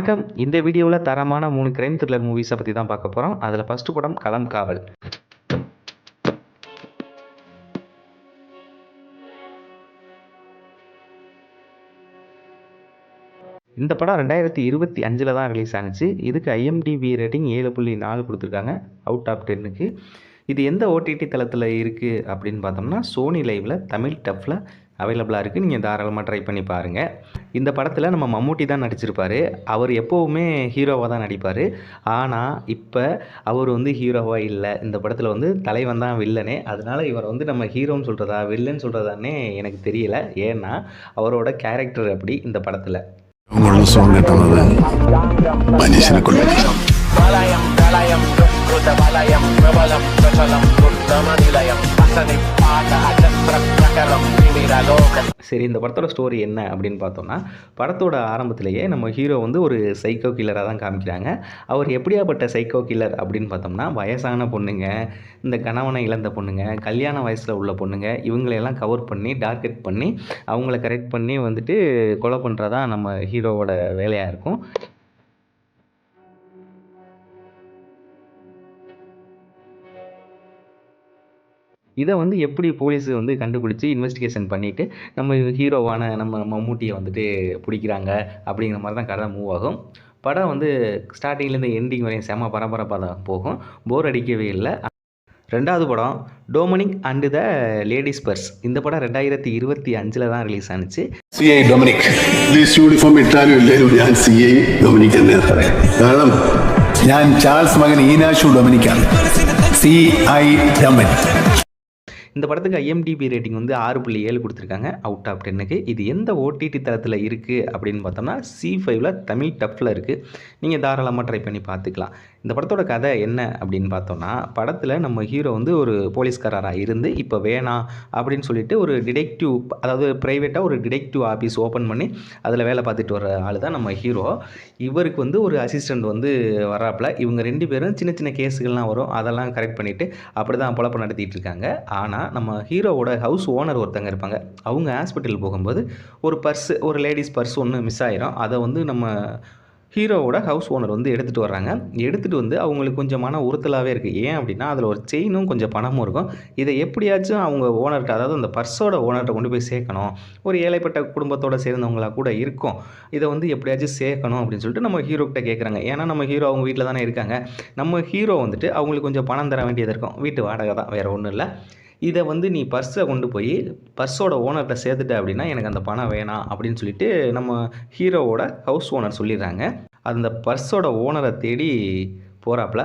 வணக்கம். இந்த வீடியோவில் தரமான மூணு கிரைம் த்ரில்லர் மூவிஸை பற்றி தான் பார்க்க போகிறோம் அதில் ஃபஸ்ட்டு படம் களம் காவல். இந்த படம் ரெண்டாயிரத்தி இருபத்தி அஞ்சில் தான் ரிலீஸ் ஆனிச்சு. இதுக்கு ஐஎம்டிபி ரேட்டிங் ஏழு புள்ளி நாலு கொடுத்துருக்காங்க. அவுட் ஆஃப் டென்னுக்கு இது எந்த ஓடிடி தளத்தில் இருக்குது அப்படின்னு பார்த்தோம்னா சோனி லைவில் தமிழ் டஃப்பில் அவைலபிளாக இருக்குது நீங்கள் தாராளமாக ட்ரை பண்ணி பாருங்கள் இந்த படத்தில் நம்ம மம்மூட்டி தான் நடிச்சிருப்பார். அவர் எப்போவுமே ஹீரோவாக தான் நடிப்பார். ஆனால் இப்போ அவர் வந்து ஹீரோவாக இல்லை. இந்த படத்தில் வந்து தலைவன் தான் வில்லனே அதனால் இவர் வந்து நம்ம ஹீரோன்னு சொல்கிறதா வில்லன்னு சொல்கிறதானே எனக்கு தெரியல. ஏன்னா அவரோட கேரக்டர் அப்படி இந்த படத்தில். உங்களோட சோங் கேட்டவன் மனுஷனை சரி இந்த படத்தோட ஸ்டோரி என்ன அப்படின்னு பார்த்தோம்னா படத்தோட ஆரம்பத்திலேயே நம்ம ஹீரோ வந்து ஒரு சைக்கோ கில்லராக தான் காமிக்கிறாங்க. அவர் எப்படியாப்பட்ட சைக்கோ கில்லர் அப்படின்னு பார்த்தோம்னா வயசான பொண்ணுங்க இந்த கணவனை இழந்த பொண்ணுங்க கல்யாண வயசில் உள்ள பொண்ணுங்க இவங்களையெல்லாம் கவர் பண்ணி டார்கெட் பண்ணி அவங்கள கரெக்ட் பண்ணி வந்துட்டு கொலை பண்ணுறதா நம்ம ஹீரோவோட வேலையாக இருக்கும். இதை வந்து எப்படி போலீஸ் வந்து கண்டுபிடிச்சி இன்வெஸ்டிகேஷன் பண்ணிவிட்டு நம்ம ஹீரோவான நம்ம மம்மூட்டியை வந்துட்டு பிடிக்கிறாங்க அப்படிங்கிற மாதிரி தான் கதை மூவ் ஆகும் படம் வந்து ஸ்டார்டிங்லேருந்து எண்டிங் வரையும் செம பரபரப்பாக தான் போகும் போர் அடிக்கவே இல்லை ரெண்டாவது படம் Dominic and the ladies purse இந்த படம் ரெண்டாயிரத்தி இருபத்தி அஞ்சில் தான் release ஆனுச்சு C I Dominic please uniform ഇട്ടാലും ഇല്ലേലും ഞാൻ സി ഐ ഡൊമിനിക് തന്നെ പറയാം കാരണം ഞാൻ ചാൾസ് മകൻ ഈനാശു ഡൊമിനിക്കാണ് സി ഐ ഡൊമിനിക് இந்த படத்துக்கு ஐஎம்டிபி ரேட்டிங் வந்து ஆறு புள்ளி ஏழு கொடுத்துருக்காங்க. அவுட் ஆஃப் டென்னுக்கு இது எந்த ஓடிடி தளத்தில் இருக்குது அப்படின்னு பார்த்தோம்னா சி ஃபைவ்ல தமிழ் டஃப்பில் இருக்குது நீங்கள் தாராளமாக ட்ரை பண்ணி பார்த்துக்கலாம். இந்த படத்தோட கதை என்ன அப்படின்னு பார்த்தோம்னா படத்தில் நம்ம ஹீரோ வந்து ஒரு போலீஸ்காரராக இருந்து இப்போ வேணாம் அப்படின்னு சொல்லிட்டு ஒரு டிடெக்டிவ் அதாவது ப்ரைவேட்டாக ஒரு டிடெக்டிவ் ஆஃபீஸ் ஓப்பன் பண்ணி அதில் வேலை பார்த்துட்டு வர ஆள் தான் நம்ம ஹீரோ. இவருக்கு வந்து ஒரு அசிஸ்டண்ட் வந்து வராப்புல. இவங்க ரெண்டு பேரும் சின்ன சின்ன கேஸுகள்லாம் வரும். அதெல்லாம் கரெக்ட் பண்ணிவிட்டு அப்படி தான் பொழப்பு நடத்திட்டு இருக்காங்க. ஆனால் நம்ம ஹீரோவோட ஹவுஸ் ஓனர் ஒருத்தங்க இருப்பாங்க. அவங்க ஹாஸ்பிட்டல் போகும்போது ஒரு பர்ஸு ஒரு லேடிஸ் பர்ஸ் ஒன்று மிஸ் ஆயிரும். அதை வந்து நம்ம ஹீரோவோட ஹவுஸ் ஓனர் வந்து எடுத்துகிட்டு வர்றாங்க. எடுத்துகிட்டு வந்து அவங்களுக்கு கொஞ்சம் மன உறுத்தலாகவே இருக்குது ஏன் அப்படின்னா அதில் ஒரு செயினும் கொஞ்சம் பணமும் இருக்கும். இதை எப்படியாச்சும் அவங்க ஓனர்கிட்ட அதாவது அந்த பர்ஸோட ஓனர்கிட்ட கொண்டு போய் சேர்க்கணும். ஒரு ஏழைப்பட்ட குடும்பத்தோடு சேர்ந்தவங்களா கூட இருக்கும். இதை வந்து எப்படியாச்சும் சேர்க்கணும் அப்படின்னு சொல்லிட்டு நம்ம ஹீரோக்கிட்ட கேட்குறாங்க ஏன்னா நம்ம ஹீரோ அவங்க வீட்டில் தானே இருக்காங்க. நம்ம ஹீரோ வந்துட்டு அவங்களுக்கு கொஞ்சம் பணம் தர வேண்டியது இருக்கும். வீட்டு வாடகை தான் வேறு ஒன்றும் இல்லை. இதை வந்து நீ பர்ஸை கொண்டு போய் பர்ஸோட ஓனர்கிட்ட சேர்த்துட்ட அப்படின்னா எனக்கு அந்த பணம் வேணாம் அப்படின்னு சொல்லிட்டு நம்ம ஹீரோவோட ஹவுஸ் ஓனர் சொல்லிடுறாங்க. அந்த பர்ஸோட ஓனரை தேடி போகிறாப்புல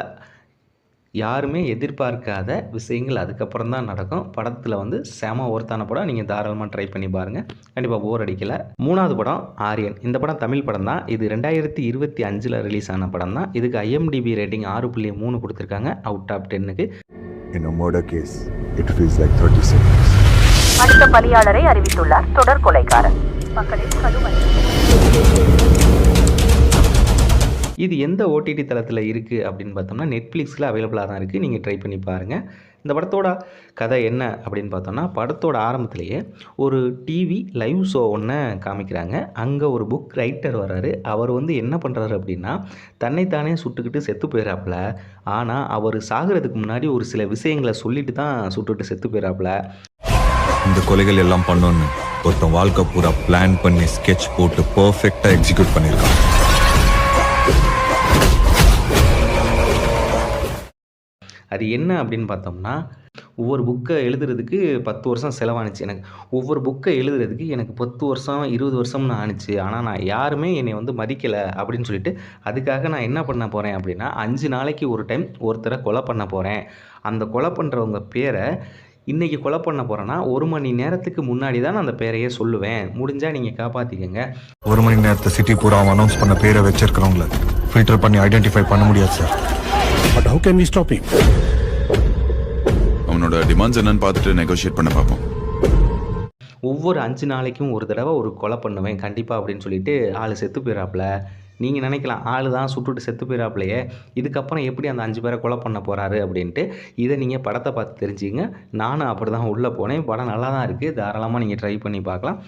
யாருமே எதிர்பார்க்காத விஷயங்கள் அதுக்கப்புறம் தான் நடக்கும். படத்தில் வந்து செம ஒருத்தான படம். நீங்கள் தாராளமாக ட்ரை பண்ணி பாருங்கள் கண்டிப்பாக போர் அடிக்கலை. மூணாவது படம் ஆரியன் இந்த படம் தமிழ் படம் தான். இது ரெண்டாயிரத்தி இருபத்தி அஞ்சில் ரிலீஸ் ஆன படம் தான். இதுக்கு ஐஎம்டிபி ரேட்டிங் ஆறு புள்ளி மூணு கொடுத்துருக்காங்க. அவுட் ஆஃப் டென்னுக்கு In a murder case, it feels like 30 seconds. அடுத்த பலியாளரை அறிவித்துள்ளார் தொடர் கொலைகாரன் மக்களின் கடுமை இது எந்த ஓடிடி தளத்தில் இருக்குது அப்படின்னு பார்த்தோம்னா நெட்ஃப்ளிக்ஸில் அவைலபிளாக தான் இருக்குது நீங்கள் ட்ரை பண்ணி பாருங்கள் இந்த படத்தோட கதை என்ன அப்படின்னு பார்த்தோம்னா படத்தோட ஆரம்பத்திலேயே ஒரு டிவி லைவ் ஷோ ஒன்று காமிக்கிறாங்க. அங்கே ஒரு புக் ரைட்டர் வர்றாரு. அவர் வந்து என்ன பண்ணுறாரு அப்படின்னா தன்னைத்தானே சுட்டுக்கிட்டு செத்து போயிடறாப்புல ஆனால் அவர் சாகிறதுக்கு முன்னாடி ஒரு சில விஷயங்களை சொல்லிட்டு தான் சுட்டுட்டு செத்து போயிடறாப்புல இந்த கொலைகள் எல்லாம் பண்ணோன்னு ஒருத்தன் வாழ்க்கை பூரா பிளான் பண்ணி ஸ்கெட்ச் போட்டு பர்ஃபெக்டாக எக்ஸிக்யூட் பண்ணியிருக்கான். அது என்ன அப்படின்னு பார்த்தோம்னா ஒவ்வொரு புக்கை எழுதுறதுக்கு பத்து வருஷம் செலவானுச்சு. எனக்கு ஒவ்வொரு புக்கை எழுதுறதுக்கு எனக்கு பத்து வருஷம் இருபது வருஷம்னு ஆணுச்சு ஆனால் நான் யாருமே என்னை வந்து மதிக்கலை அப்படின்னு சொல்லிட்டு அதுக்காக நான் என்ன பண்ண போகிறேன் அப்படின்னா அஞ்சு நாளைக்கு ஒரு டைம் ஒருத்தரை கொலை பண்ண போகிறேன் அந்த கொலை பண்ணுறவங்க பேரை இன்றைக்கி கொலை பண்ண போகிறேன்னா ஒரு மணி நேரத்துக்கு முன்னாடி தான் நான் அந்த பேரையே சொல்லுவேன். முடிஞ்சால் நீங்கள் காப்பாற்றிக்கங்க ஒரு மணி நேரத்தை சிட்டி பூரா அனௌன்ஸ் பண்ண பேரை வச்சிருக்கிறவங்கள ஃபில்டர் பண்ணி ஐடென்டிஃபை பண்ண முடியாது sir But how can we stop him? அவனோட டிமாண்ட்ஸ் என்னன்னு பார்த்துட்டு நெகோஷியேட் பண்ண பார்ப்போம். ஒவ்வொரு அஞ்சு நாளைக்கும் ஒரு தடவை ஒரு கொலை பண்ணுவேன் கண்டிப்பாக அப்படின்னு சொல்லிட்டு ஆள் செத்து போயிடாப்புல நீங்கள் நினைக்கலாம் ஆள் தான் சுட்டுட்டு செத்து போயிடாப்புலையே இதுக்கப்புறம் எப்படி அந்த அஞ்சு பேரை கொலை பண்ண போகிறாரு அப்படின்ட்டு இதை நீங்கள் படத்தை பார்த்து தெரிஞ்சுங்க நானும் அப்படி தான் உள்ளே போனேன். படம் நல்லா தான் இருக்குது தாராளமாக நீங்கள் ட்ரை பண்ணி பார்க்கலாம்.